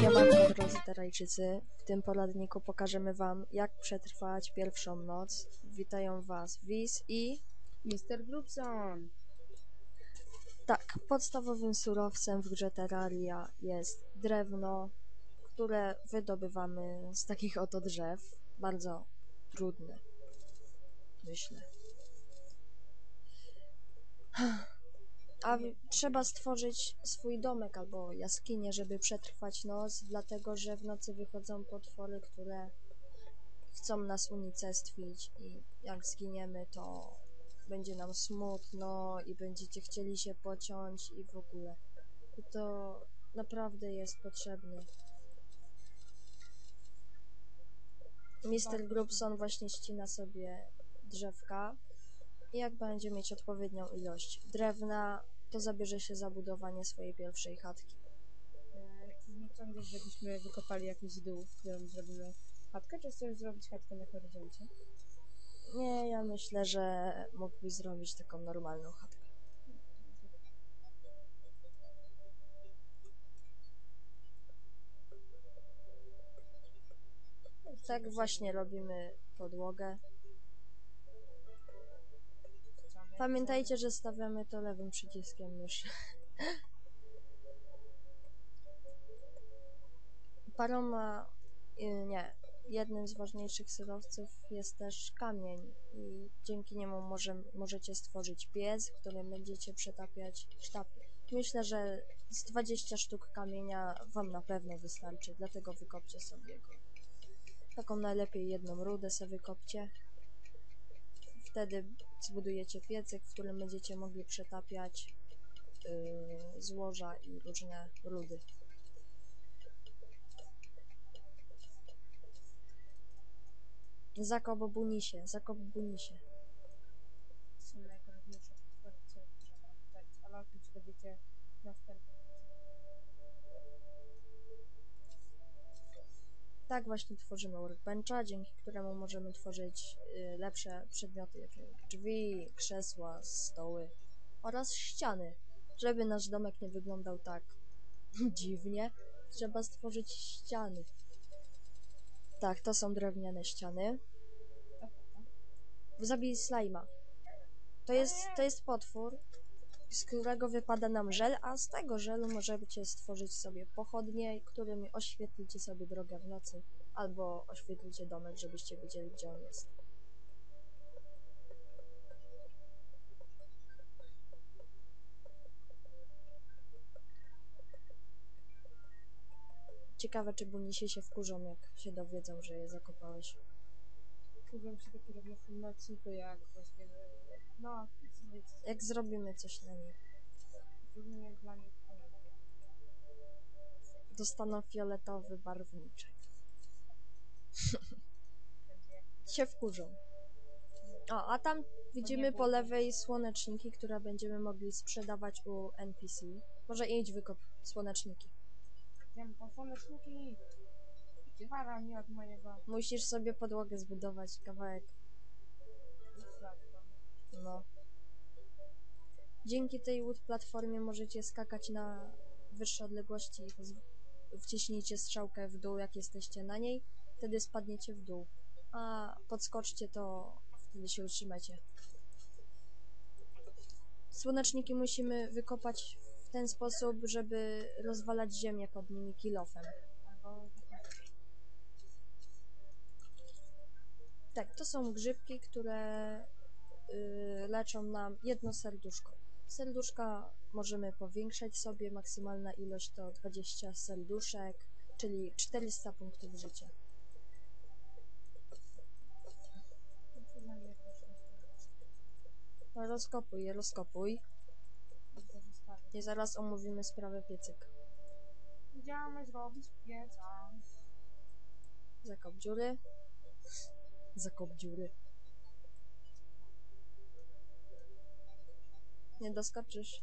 Siemanko drodzy Terajczycy, w tym poradniku pokażemy wam jak przetrwać pierwszą noc. Witają was Wiz i... Mr. Grubson. Tak, podstawowym surowcem w grze Terraria jest drewno, które wydobywamy z takich oto drzew. Bardzo trudne, myślę. A trzeba stworzyć swój domek albo jaskinię, żeby przetrwać noc, dlatego że w nocy wychodzą potwory, które chcą nas unicestwić i jak zginiemy, to będzie nam smutno i będziecie chcieli się pociąć i w ogóle. I to naprawdę jest potrzebne. Mr. Grubson właśnie ścina sobie drzewka i jak będzie mieć odpowiednią ilość drewna, to zabierze się za budowanie swojej pierwszej chatki. E, Nie sądzę, żebyśmy wykopali jakiś dół, w którym zrobimy chatkę, czy chcesz zrobić chatkę na horyzoncie? Nie, ja myślę, że mógłbyś zrobić taką normalną chatkę. Tak właśnie robimy podłogę. Pamiętajcie, że stawiamy to lewym przyciskiem myszy. Paroma, y, nie, jednym z ważniejszych surowców jest też kamień i dzięki niemu może, możecie stworzyć piec, w którym będziecie przetapiać sztapy. Myślę, że z 20 sztuk kamienia wam na pewno wystarczy, dlatego wykopcie sobie go. Taką najlepiej jedną rudę sobie wykopcie. Wtedy zbudujecie piecyk, w którym będziecie mogli przetapiać yy, złoża i różne rudy. Zakop Bunisie, Zakop Bunisie. Są najgroźniejsze potwory, co trzeba pamiętać, ale o tym się dowiecie Tak właśnie tworzymy workbencha, dzięki któremu możemy tworzyć y, lepsze przedmioty, jak drzwi, krzesła, stoły oraz ściany. Żeby nasz domek nie wyglądał tak dziwnie, trzeba stworzyć ściany. Tak, to są drewniane ściany. Zabij slajma. To jest, to jest potwór, z którego wypada nam żel, a z tego żelu możecie stworzyć sobie pochodnie, którymi oświetlicie sobie drogę w nocy, albo oświetlicie domek, żebyście wiedzieli, gdzie on jest. Ciekawe, czy bunisie się wkurzą, jak się dowiedzą, że je zakopałeś. Kurzą się dopiero w następnym odcinku, jak weźmiemy... No, Jak zrobimy coś na nich, zrobimy dla nich dostaną fioletowy barwniczek. Się wkurzą. O, a tam widzimy po lewej słoneczniki, które będziemy mogli sprzedawać u NPC. Może idź wykop słoneczniki. Idziemy po słoneczniki. Para mi od mojego Musisz sobie podłogę zbudować, kawałek. Dzięki tej wood platformie możecie skakać na wyższe odległości. Wciśnijcie strzałkę w dół, jak jesteście na niej. Wtedy spadniecie w dół. A podskoczcie, to wtedy się utrzymacie. Słoneczniki musimy wykopać w ten sposób, żeby rozwalać ziemię pod nimi kilofem. Tak, to są grzybki, które y, leczą nam jedno serduszko. Serduszka możemy powiększać sobie, maksymalna ilość to 20 serduszek, czyli 400 punktów życia. No, rozkopuj rozkopuj. I zaraz omówimy sprawę piecyka. Idziemy zrobić pieca. Zakop dziury. Zakop dziury. Nie doskoczysz.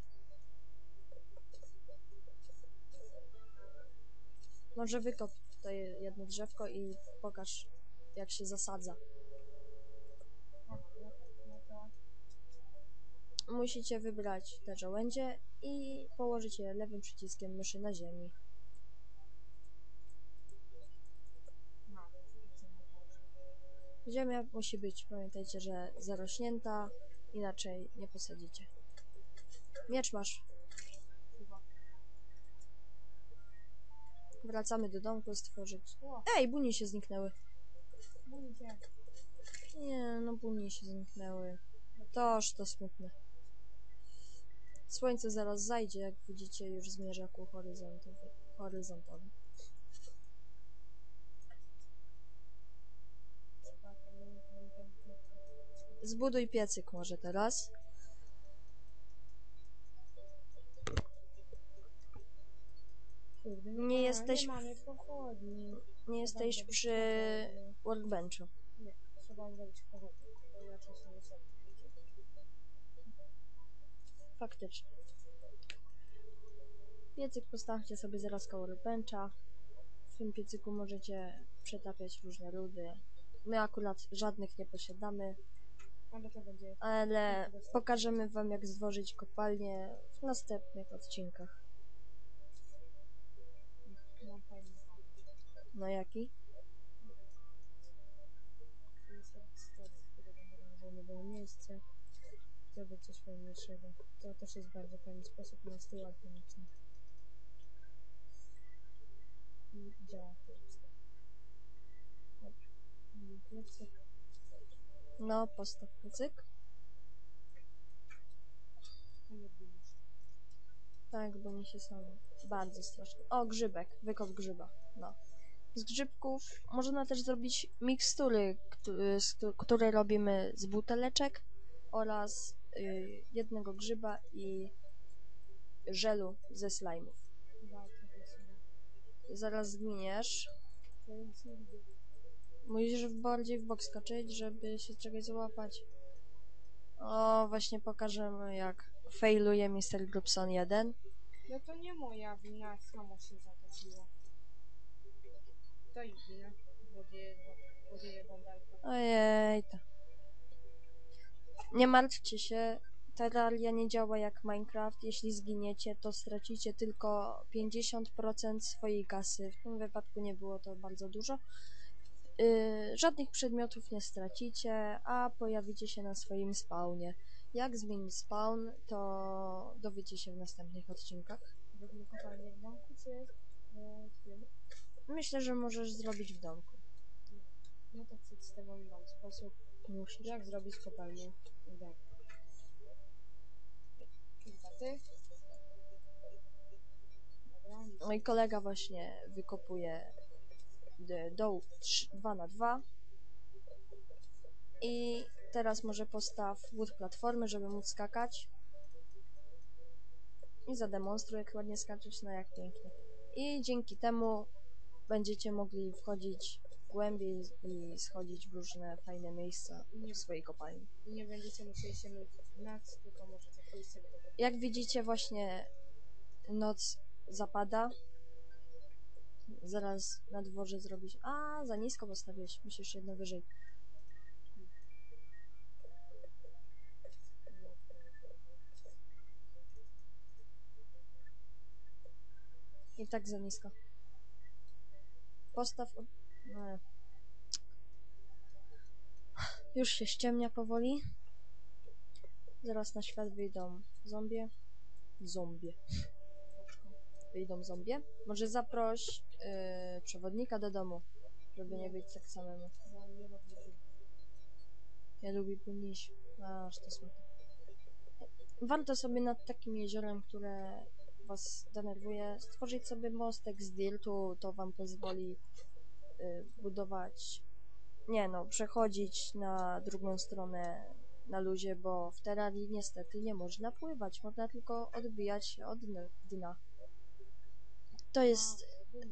Może wykop tutaj jedno drzewko i pokaż jak się zasadza. Musicie wybrać te żołędzie i położyć je lewym przyciskiem myszy na ziemi. Ziemia musi być, pamiętajcie, że zarośnięta, inaczej nie posadzicie. Miecz masz. Wracamy do domku stworzyć. Ej, bunie się zniknęły. Nie, no bunie się zniknęły. Toż to smutne. Słońce zaraz zajdzie, jak widzicie, już zmierza ku horyzontowi. horyzontowi. Zbuduj piecyk może teraz. Nie jesteś Nie mamy pochodni. Nie jesteś przy workbenchu. Nie, trzeba zrobić pochodnie, bo inaczej się nie zrobi. Faktycznie. Piecyk postawcie sobie zaraz koło workbencha. W tym piecyku możecie przetapiać różne rudy. My akurat żadnych nie posiadamy, Ale to będzie ale pokażemy wam jak stworzyć kopalnię w następnych odcinkach. No jaki? Nam zajmował miejsce. Zrobić coś fajniejszego. To też jest bardzo fajny sposób na stół alchemiczny. I działa to Piecyk. No, postaw nie widzisz. Tak, bo nie się są bardzo strasznie. O, grzybek, wykop grzyba. No. Z grzybków można też zrobić mikstury, które robimy z buteleczek oraz y, jednego grzyba i żelu ze slajmów. Zaraz zginiesz. Musisz bardziej w bok skoczyć, żeby się czegoś złapać. O, właśnie pokażemy jak failuje Mr. Grubson 1. No to nie moja wina, samo się zatopiło. To ich wina. Złodzieje, złodzieje. Nie martwcie się, Terraria nie działa jak Minecraft. Jeśli zginiecie, to stracicie tylko 50% swojej kasy. W tym wypadku nie było to bardzo dużo. Yy, żadnych przedmiotów nie stracicie, a pojawicie się na swoim spawnie. Jak zmienić spawn, to dowiecie się w następnych odcinkach. Kopalnię w domku, czy e, w tym? Myślę, że możesz zrobić w domku. No to przedstawiam wam sposób, Musisz. jak zrobić kopalnię w domku. Kilka tych. Dobra, nic. Mój kolega właśnie wykopuje d- doł 2 na 2 i teraz może postaw wood platformy, żeby móc skakać i zademonstruj jak ładnie skaczesz, no jak pięknie. I dzięki temu będziecie mogli wchodzić głębiej i schodzić w różne fajne miejsca w swojej kopalni. I nie będziecie musieli się noc, tylko możecie pójść sobie do. Jak widzicie właśnie noc zapada. Zaraz na dworze zrobić. A, za nisko postawiłeś. Musisz jedno wyżej. I tak za nisko. Postaw. No. Już się ściemnia powoli. Zaraz na świat wyjdą zombie. Zombie. Wyjdą zombie. Może zaproś yy, przewodnika do domu, żeby nie być tak samemu. Ja lubię płynnić. Aż to smutne. Warto sobie nad takim jeziorem, które was denerwuje, stworzyć sobie mostek z dirtu. To wam pozwoli y, budować. Nie no, przechodzić na drugą stronę na luzie, bo w Terrarii niestety nie można pływać. Można tylko odbijać się od dna-. To jest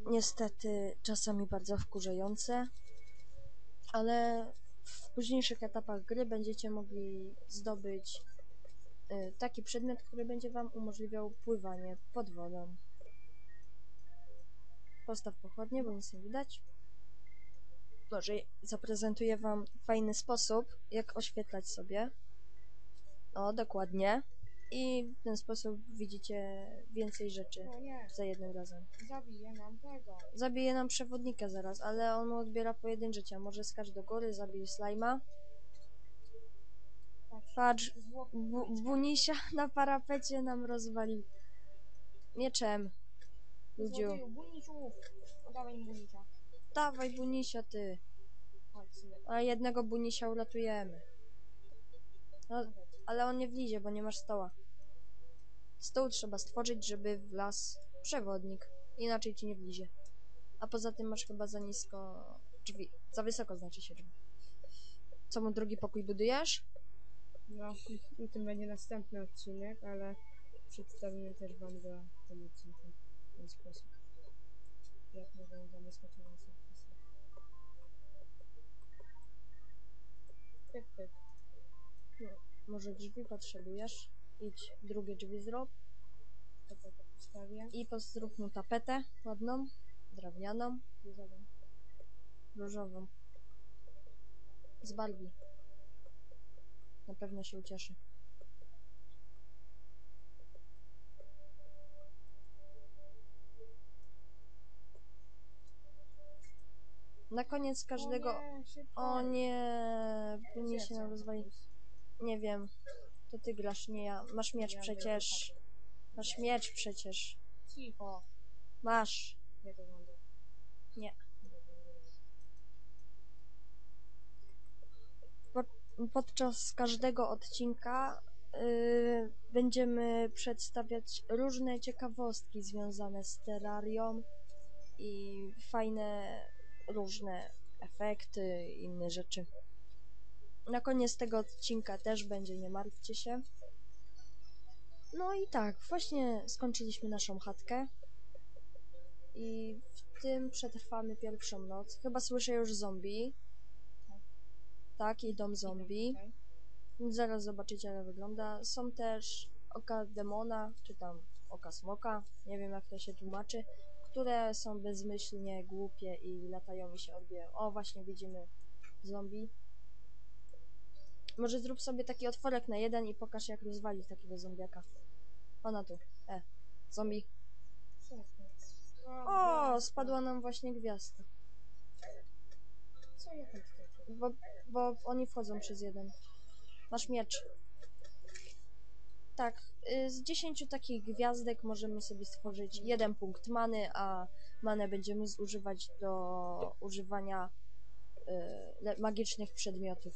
niestety czasami bardzo wkurzające, ale w późniejszych etapach gry będziecie mogli zdobyć taki przedmiot, który będzie Wam umożliwiał pływanie pod wodą. Postaw pochodnie, bo nic nie widać. może zaprezentuję wam fajny sposób, jak oświetlać sobie. O, dokładnie. I w ten sposób widzicie więcej rzeczy nie, za jednym razem. zabiję nam tego. Zabije nam przewodnika zaraz, ale on odbiera pojedyncze życia. Może skacz do góry, zabij slajma. Patrz, bu bunisia na parapecie nam rozwalił. Mieczem. Ludziu. Dawaj bunisia ty. A jednego bunisia uratujemy. No, ale on nie wlizie, bo nie masz stoła. Stół trzeba stworzyć, żeby wlazł przewodnik. Inaczej ci nie wlizie. A poza tym masz chyba za nisko drzwi. Za wysoko znaczy się drzwi. Co mu drugi pokój budujesz? No, i- i tym będzie następny odcinek, ale przedstawimy też wam go w tym odcinku w ten sposób. Jak mogą zabezpieczyć nas Pyk, pyk. Może drzwi potrzebujesz? Idź, drugie drzwi zrób. To postawię. I pos- zrób mu tapetę ładną, drewnianą, Różową. różową. Z Barbie. Na pewno się ucieszy. Na koniec każdego... O nie, szybko. O nie, Gdzie nie ja się nam rozwali. Nie wiem. To ty grasz, nie ja. Masz miecz przecież. Masz miecz przecież. Cicho. Masz. Nie. Podczas każdego odcinka y, będziemy przedstawiać różne ciekawostki związane z terrarią i fajne różne efekty i inne rzeczy. Na koniec tego odcinka też będzie, nie martwcie się. No i tak, właśnie skończyliśmy naszą chatkę i w tym przetrwamy pierwszą noc. Chyba słyszę już zombie. Tak, idą zombie. Tutaj. Zaraz zobaczycie jak wygląda. Są też oka demona, czy tam oka smoka, nie wiem jak to się tłumaczy, które są bezmyślnie głupie i latają i się odbijają. O, właśnie widzimy zombie. Może zrób sobie taki otworek na jeden i pokaż jak rozwalić takiego zombiaka. Ona tu. E, zombie. O, spadła nam właśnie gwiazda. Co ja stoczę? Bo, bo oni wchodzą przez jeden. Masz miecz. Tak, y, z 10 takich gwiazdek możemy sobie stworzyć jeden punkt many, a manę będziemy zużywać do używania y, magicznych przedmiotów.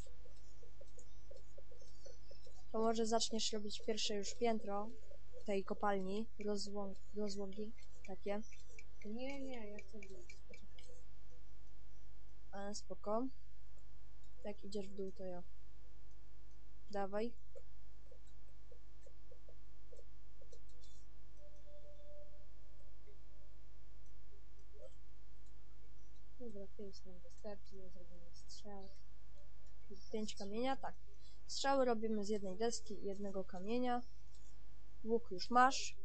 To może zaczniesz robić pierwsze już piętro tej kopalni, rozło rozłogi takie. Nie, nie, ja chcę być. Ale spoko. Jak idziesz w dół, to ja. Dawaj. Dobra, pięć nam wystarczy, ja zrobimy strzał. Pięć kamienia, tak. Strzały robimy z jednej deski i jednego kamienia. Łuk już masz.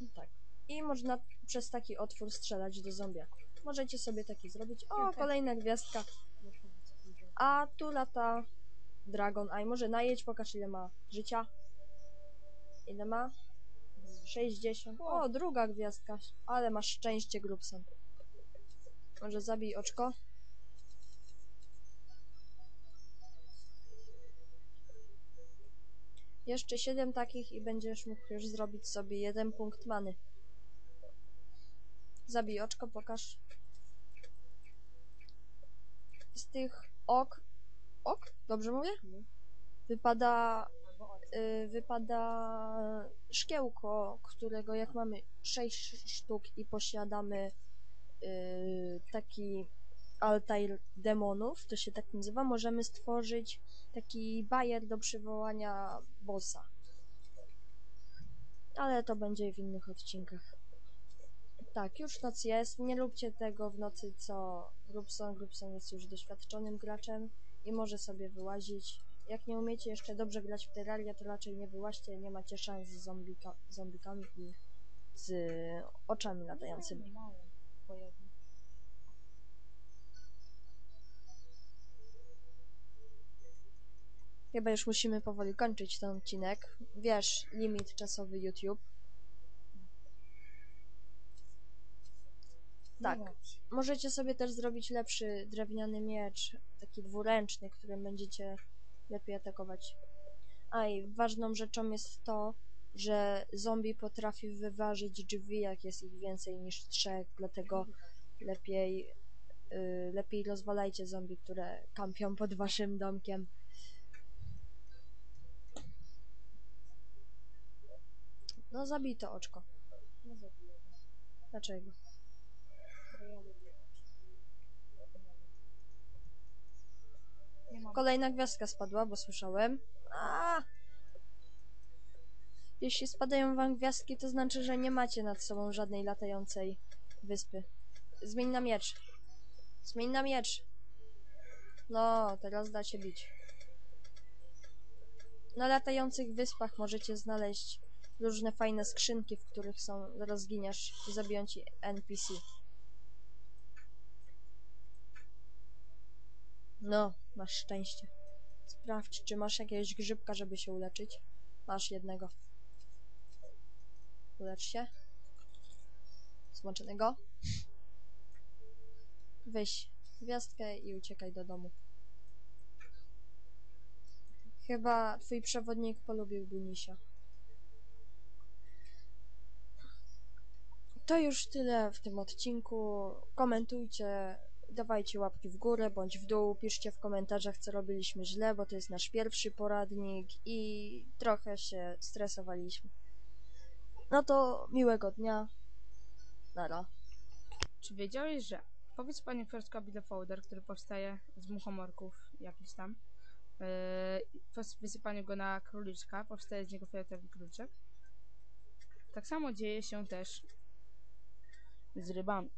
I tak. I można przez taki otwór strzelać do zombiaków. Możecie sobie taki zrobić. O, kolejna gwiazdka. A tu lata Dragon Eye. Może najedź, pokaż ile ma życia. Ile ma? 60. O, druga gwiazdka. Ale masz szczęście, Grubson. Może zabij oczko. Jeszcze 7 takich i będziesz mógł już zrobić sobie jeden punkt many. Zabij oczko, pokaż. Z tych ok. Ok? Dobrze mówię? No. Wypada y, wypada szkiełko, którego jak mamy 6 sztuk i posiadamy y, taki altair demonów, to się tak nazywa, możemy stworzyć taki bajer do przywołania bossa. Ale to będzie w innych odcinkach. Tak, już noc jest. Nie róbcie tego w nocy, co Grubson. Grubson jest już doświadczonym graczem i może sobie wyłazić. Jak nie umiecie jeszcze dobrze grać w Terraria, to raczej nie wyłaźcie, nie macie szans z zombika, zombikami i z oczami latającymi. Chyba już musimy powoli kończyć ten odcinek. Wiesz, limit czasowy YouTube. Tak. No. Możecie sobie też zrobić lepszy drewniany miecz, taki dwuręczny, którym będziecie lepiej atakować. A i ważną rzeczą jest to, że zombie potrafi wyważyć drzwi, jak jest ich więcej niż trzech, dlatego lepiej, y, lepiej rozwalajcie zombie, które kampią pod waszym domkiem. No zabij to oczko. No. Dlaczego? Bo ja lubię oczy. Nie mam. Kolejna gwiazdka spadła, bo słyszałem. A! Jeśli spadają wam gwiazdki, to znaczy, że nie macie nad sobą żadnej latającej wyspy. Zmień na miecz. Zmień na miecz. No, teraz da się bić. Na latających wyspach możecie znaleźć różne fajne skrzynki, w których są, zaraz zginiesz i zabiją ci NPC. No, masz szczęście. Sprawdź, czy masz jakiegoś grzybka, żeby się uleczyć. Masz jednego. Ulecz się. Smacznego. Weź gwiazdkę i uciekaj do domu. Chyba twój przewodnik polubił Bunisia. To już tyle w tym odcinku. Komentujcie, dawajcie łapki w górę bądź w dół, piszcie w komentarzach, co robiliśmy źle, bo to jest nasz pierwszy poradnik i trochę się stresowaliśmy. No to miłego dnia. Nara. Czy wiedziałeś, że powiedz panie First Capital Folder, który powstaje z muchomorków jakiś tam, yy, wysypaniu go na króliczka, powstaje z niego fioletowy króliczek. Tak samo dzieje się też z rybami.